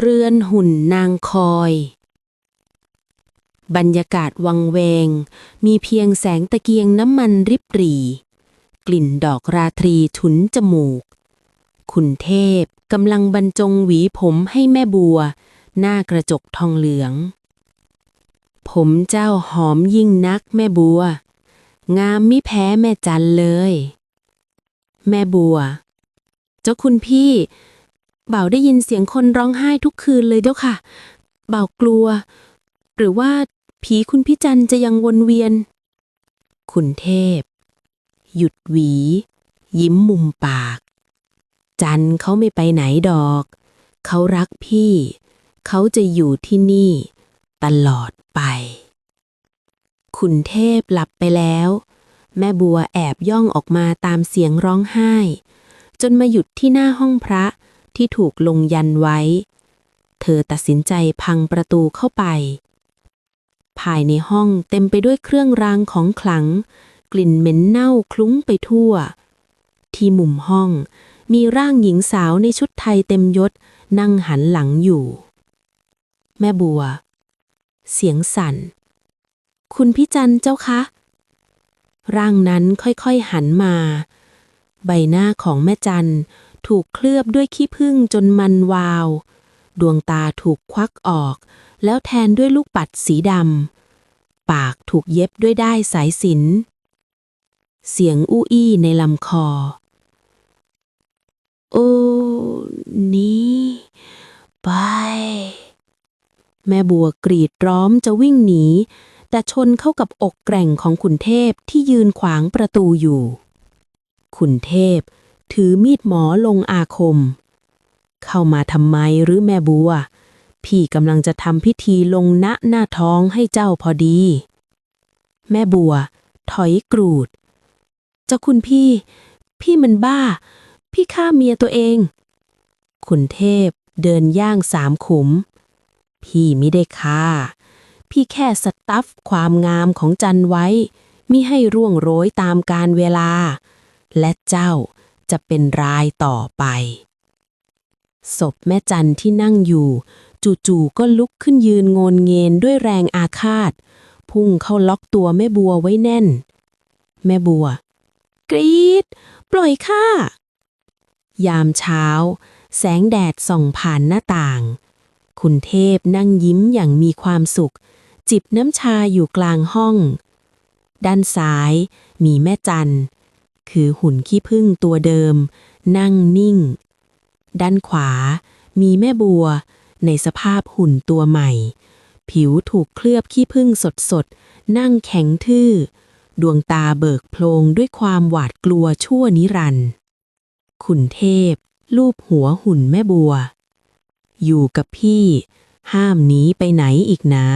เรือนหุ่นนางคอย บรรยากาศวังเวง มีเพียงแสงตะเกียงน้ำมันริบหรี่ กลิ่นดอกราตรีฉุนจมูก คุณเทพกำลังบรรจงหวีผมให้แม่บัว หน้ากระจกทองเหลือง ผมเจ้าหอมยิ่งนักแม่บัว งามมิแพ้แม่จันเลย แม่บัว เจ้าคุณพี่ บ่าวได้ยินเสียงคนร้องไห้ทุกคืนเลยเจ้าค่ะเบ่าวกลัว หรือว่าผีคุณพี่จันจะยังวนเวียน คุณเทพ หยุดหวี ยิ้มมุมปาก จันเขาไม่ไปไหนดอก เขารักพี่ เขาจะอยู่ที่นี่ ตลอดไป คุณเทพหลับไปแล้ว แม่บัวแอบย่องออกมาตามเสียงร้องไห้ จนมาหยุดที่หน้าห้องพระ ที่ถูกลงยันไว้ เธอตัดสินใจพังประตูเข้าไป ภายในห้องเต็มไปด้วยเครื่องรางของขลัง กลิ่นเหม็นเน่าคลุ้งไปทั่ว ที่มุมห้องมีร่างหญิงสาวในชุดไทยเต็มยศนั่งหันหลังอยู่ แม่บัว เสียงสั่น คุณพี่จันเจ้าคะ ร่างนั้นค่อยๆหันมา ใบหน้าของแม่จัน ถูกเคลือบด้วยขี้ผึ้งจนมันวาว ดวงตาถูกควักออก แล้วแทนด้วยลูกปัดสีดำ ปากถูกเย็บด้วยได้ายสายสิญจนเสียงอู้อี้ในลำคอ โอ้นี้ไป แม่บัวกรีดร้อมจะวิ่งหนี แต่ชนเข้ากับอกแกร่งของขุนเทพที่ยืนขวางประตูอยู่ ขุนเทพ ถือมีดหมอลงอาคม เข้ามาทำไมหรือแม่บัว พี่กำลังจะทำพิธีลงณหน้าท้องให้เจ้าพอดี แม่บัว ถอยกรูด เจ้าคุณพี่ พี่มันบ้า พี่ฆ่าเมียตัวเอง ขุนเทพเดินย่างสามขุม พี่ไม่ได้ฆ่า พี่แค่สตัฟความงามของจันไว้มิให้ร่วงโรยตามการเวลา และเจ้า จะเป็นรายต่อไป ศพแม่จันที่นั่งอยู่ จู่ๆก็ลุกขึ้นยืนโงนเงนด้วยแรงอาฆาต พุ่งเข้าล็อกตัวแม่บัวไว้แน่น แม่บัว กรีด ปล่อยข้ายามเช้า แสงแดดส่องผ่านหน้าต่าง คุณเทพนั่งยิ้มอย่างมีความสุข จิบน้ำชาอยู่กลางห้อง ด้านซ้ายมีแม่จัน คือหุ่นขี้ผึ้งตัวเดิม นั่งนิ่ง ด้านขวา มีแม่บัว ในสภาพหุ่นตัวใหม่ ผิวถูกเคลือบขี้ผึ้งสดๆ นั่งแข็งทื่อ ดวงตาเบิกโพลงด้วยความหวาดกลัวชั่วนิรันดร์ขุนเทพ ลูบหัวหุ่นแม่บัว อยู่กับพี่ ห้ามหนีไปไหนอีกนะ